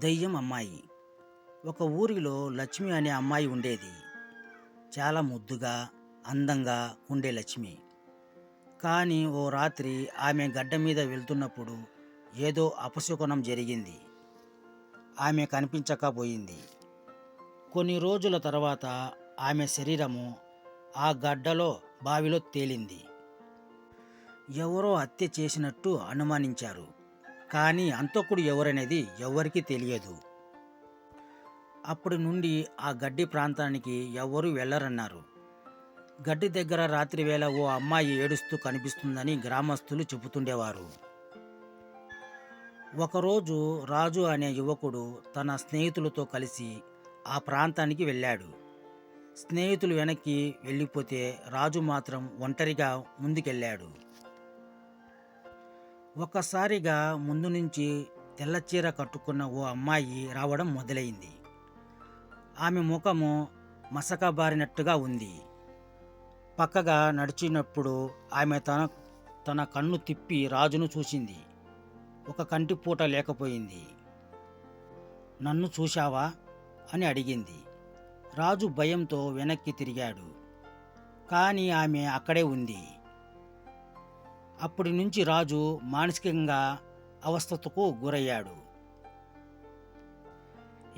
దయ్యం అమ్మాయి. ఒక ఊరిలో లక్ష్మి అనే అమ్మాయి ఉండేది. చాలా ముద్దుగా అందంగా ఉండే లక్ష్మి. కానీ ఓ రాత్రి ఆమె గడ్డ మీద వెళ్తున్నప్పుడు ఏదో అపశకునం జరిగింది. ఆమె కనిపించకపోయింది కొన్ని రోజుల తర్వాత ఆమె శరీరము ఆ గడ్డలో బావిలో తేలింది. ఎవరో హత్య చేసినట్టు అనుమానించారు. కానీ అంతకుడు ఎవరనేది ఎవరికీ తెలియదు. అప్పటి నుండి ఆ గడ్డి ప్రాంతానికి ఎవరూ వెళ్ళరన్నారు గడ్డి దగ్గర రాత్రి వేళ ఓ అమ్మాయి ఏడుస్తూ కనిపిస్తుందని గ్రామస్తులు చెబుతుండేవారు. ఒకరోజు రాజు అనే యువకుడు తన స్నేహితులతో కలిసి ఆ ప్రాంతానికి వెళ్ళాడు. స్నేహితులు వెనక్కి వెళ్ళిపోతే రాజు మాత్రం ఒంటరిగా ముందుకెళ్ళాడు. ఒక్కసారిగా ముందు నుంచి తెల్లచీర కట్టుకున్న ఓ అమ్మాయి రావడం మొదలైంది. ఆమె ముఖము మసకబారినట్టుగా ఉంది. పక్కగా నడిచినప్పుడు ఆమె తన తన కన్ను తిప్పి రాజును చూసింది. ఒక కంటిపూట లేకపోయింది. నన్ను చూశావా? అని అడిగింది. రాజు భయంతో వెనక్కి తిరిగాడు. కానీ ఆమె అక్కడే ఉంది. అప్పటి నుంచి రాజు మానసికంగా అవస్థతకు గురయ్యాడు.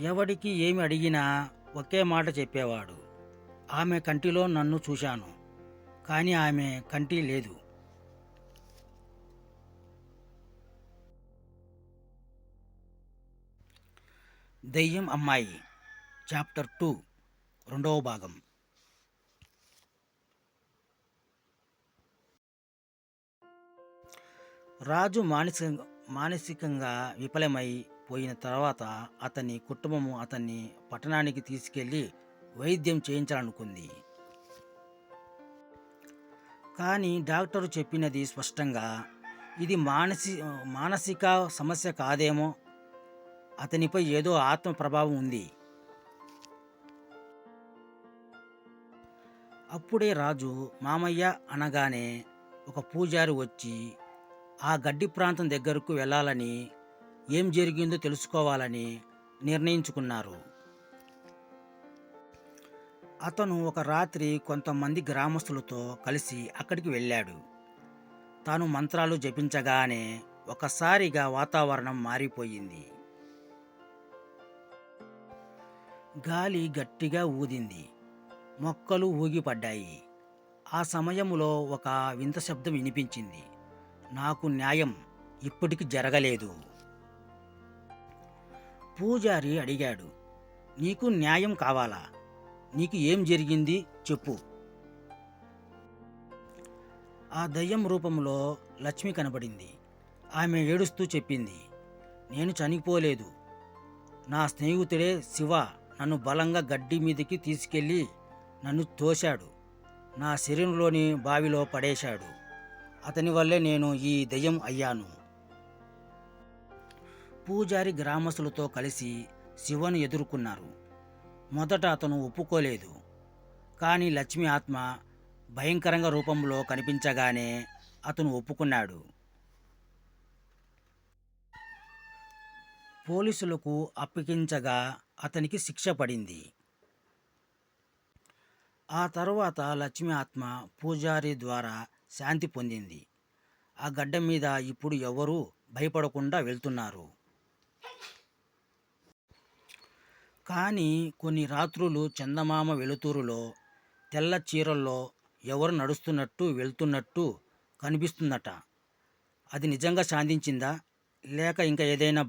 ఎవడికి ఏమి అడిగినా ఒకే మాట చెప్పేవాడు. ఆమె కంటిలో నన్ను చూశాను కానీ ఆమె కంటి లేదు. దెయ్యం అమ్మాయి చాప్టర్ టూ రెండవ భాగం. రాజు మానసిక మానసికంగా విఫలమై పోయిన తర్వాత అతని కుటుంబము అతన్ని పట్టణానికి తీసుకెళ్ళి వైద్యం చేయించాలనుకుంది. కానీ డాక్టరు చెప్పినది స్పష్టంగా ఇది మానసి మానసిక సమస్య కాదేమో అతనిపై ఏదో ఆత్మ ప్రభావం ఉంది. అప్పుడే రాజు మామయ్య అనగానే ఒక పూజారి వచ్చి ఆ గడ్డి ప్రాంతం దగ్గరకు వెళ్ళాలని ఏం జరిగిందో తెలుసుకోవాలని నిర్ణయించుకున్నారు. అతను ఒక రాత్రి కొంతమంది గ్రామస్తులతో కలిసి అక్కడికి వెళ్ళాడు. తాను మంత్రాలు జపించగానే ఒకసారిగా వాతావరణం మారిపోయింది. గాలి గట్టిగా ఊదింది. మొక్కలు ఊగిపడ్డాయి. ఆ సమయంలో ఒక వింత శబ్దం వినిపించింది. నాకు న్యాయం ఇప్పటికి జరగలేదు. పూజారి అడిగాడు నీకు న్యాయం కావాలా? నీకు ఏం జరిగింది? చెప్పు. ఆ దయ్యం రూపంలో లక్ష్మి కనబడింది. ఆమె ఏడుస్తూ చెప్పింది నేను చనిపోలేదు. నా స్నేహితుడే శివ నన్ను బలంగా గడ్డి మీదకి తీసుకెళ్ళి నన్ను తోశాడు. నా శరీరంలోని బావిలో పడేశాడు. అతని వల్లే నేను ఈ దయ్యం అయ్యాను. పూజారి గ్రామస్తులతో కలిసి శివను ఎదుర్కొన్నారు. మొదట అతను ఒప్పుకోలేదు. కానీ లక్ష్మి ఆత్మ భయంకరంగా రూపంలో కనిపించగానే అతను ఒప్పుకున్నాడు. పోలీసులకు అప్పగించగా అతనికి శిక్ష పడింది. ఆ తర్వాత లక్ష్మి ఆత్మ పూజారి ద్వారా శాంతి పొందింది. ఆ గడ్డ మీద ఇప్పుడు ఎవరూ భయపడకుండా వెళ్తున్నారు. కానీ కొన్ని రాత్రులు చందమామ వెలుతురులో తెల్ల చీరల్లో ఎవరు నడుస్తున్నట్టు వెళ్తున్నట్టు కనిపిస్తుందట. అది నిజంగా శాంతించిందా? లేక ఇంకా ఏదైనా